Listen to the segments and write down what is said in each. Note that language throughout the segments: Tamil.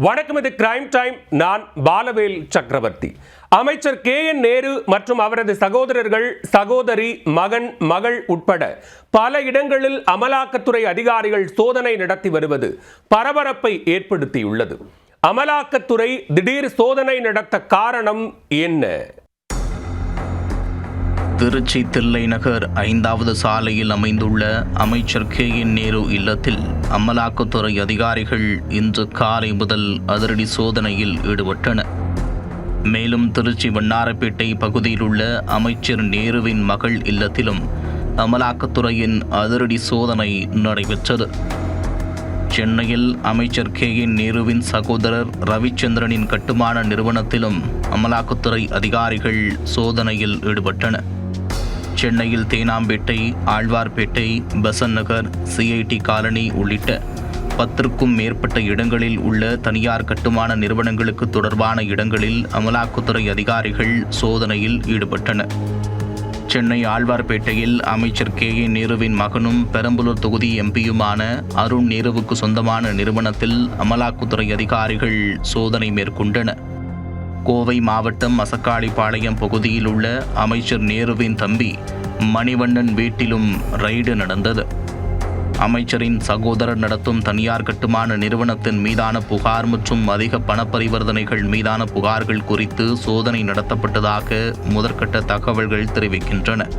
வணக்கம் இது கிரைம் டைம் நான் பாலவேல் சக்கரவர்த்தி. அமைச்சர் கே. என். நேரு மற்றும் அவரது சகோதரர்கள் சகோதரி மகன் மகள் உட்பட பல இடங்களில் அமலாக்கத்துறை அதிகாரிகள் சோதனை நடத்தி வருவது பரபரப்பை ஏற்படுத்தியுள்ளது. அமலாக்கத்துறை திடீர் சோதனை நடத்த காரணம் என்ன? திருச்சி தில்லை நகர் ஐந்தாவது சாலையில் அமைந்துள்ள அமைச்சர் கே. என். நேரு இல்லத்தில் அமலாக்கத்துறை அதிகாரிகள் இன்று காலை முதல் அதிரடி சோதனையில் ஈடுபட்டனர். மேலும் திருச்சி வண்ணாரப்பேட்டை பகுதியில் உள்ள அமைச்சர் நேருவின் மகள் இல்லத்திலும் அமலாக்கத்துறையின் அதிரடி சோதனை நடைபெற்றது. சென்னையில் அமைச்சர் கே. என். நேருவின் சகோதரர் ரவிச்சந்திரனின் கட்டுமான நிறுவனத்திலும் அமலாக்கத்துறை அதிகாரிகள் சோதனையில் ஈடுபட்டனர். சென்னையில் தேனாம்பேட்டை ஆழ்வார்பேட்டை பெசன் நகர் சிஐடி காலனி உள்ளிட்ட பத்திற்கும் மேற்பட்ட இடங்களில் உள்ள தனியார் கட்டுமான நிறுவனங்களுக்கு தொடர்பான இடங்களில் அமலாக்கத்துறை அதிகாரிகள் சோதனையில் ஈடுபட்டனர். சென்னை ஆழ்வார்பேட்டையில் அமைச்சர் கே. ஏ. நேருவின் மகனும் பெரம்பலூர் தொகுதி எம்பியுமான அருண் நேருவுக்கு சொந்தமான நிறுவனத்தில் அமலாக்கத்துறை அதிகாரிகள் சோதனை மேற்கொண்டனர். கோவை மாவட்டம் மசக்காளிப்பாளையம் பகுதியில் உள்ள அமைச்சர் நேருவின் தம்பி மணிவண்ணன் வீட்டிலும் ரைடு நடந்தது. அமைச்சரின் சகோதரர் நடத்தும் தனியார் கட்டுமான நிறுவனத்தின் மீதான புகார் மற்றும் அதிக பண பரிவர்த்தனைகள் மீதான புகார்கள் குறித்து சோதனை நடத்தப்பட்டதாக முதற்கட்ட தகவல்கள் தெரிவிக்கின்றன.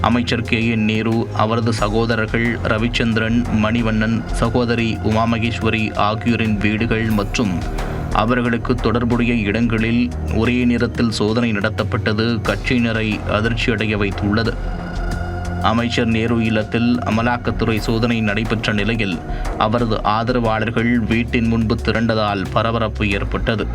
அமைச்சர் கே. என். நேரு அவரது சகோதரர்கள் ரவிச்சந்திரன் மணிவண்ணன் சகோதரி உமாமகேஸ்வரி ஆகியோரின் வீடுகள் மற்றும் அவர்களுக்கு தொடர்புடைய இடங்களில் ஒரே நேரத்தில் சோதனை நடத்தப்பட்டது கட்சியினரை அதிர்ச்சியடைய வைத்துள்ளது. அமைச்சர் நேரு இல்லத்தில் அமலாக்கத்துறை சோதனை நடைபெற்ற நிலையில் அவரது ஆதரவாளர்கள் வீட்டின் முன்பு திரண்டதால் பரபரப்பு ஏற்பட்டது.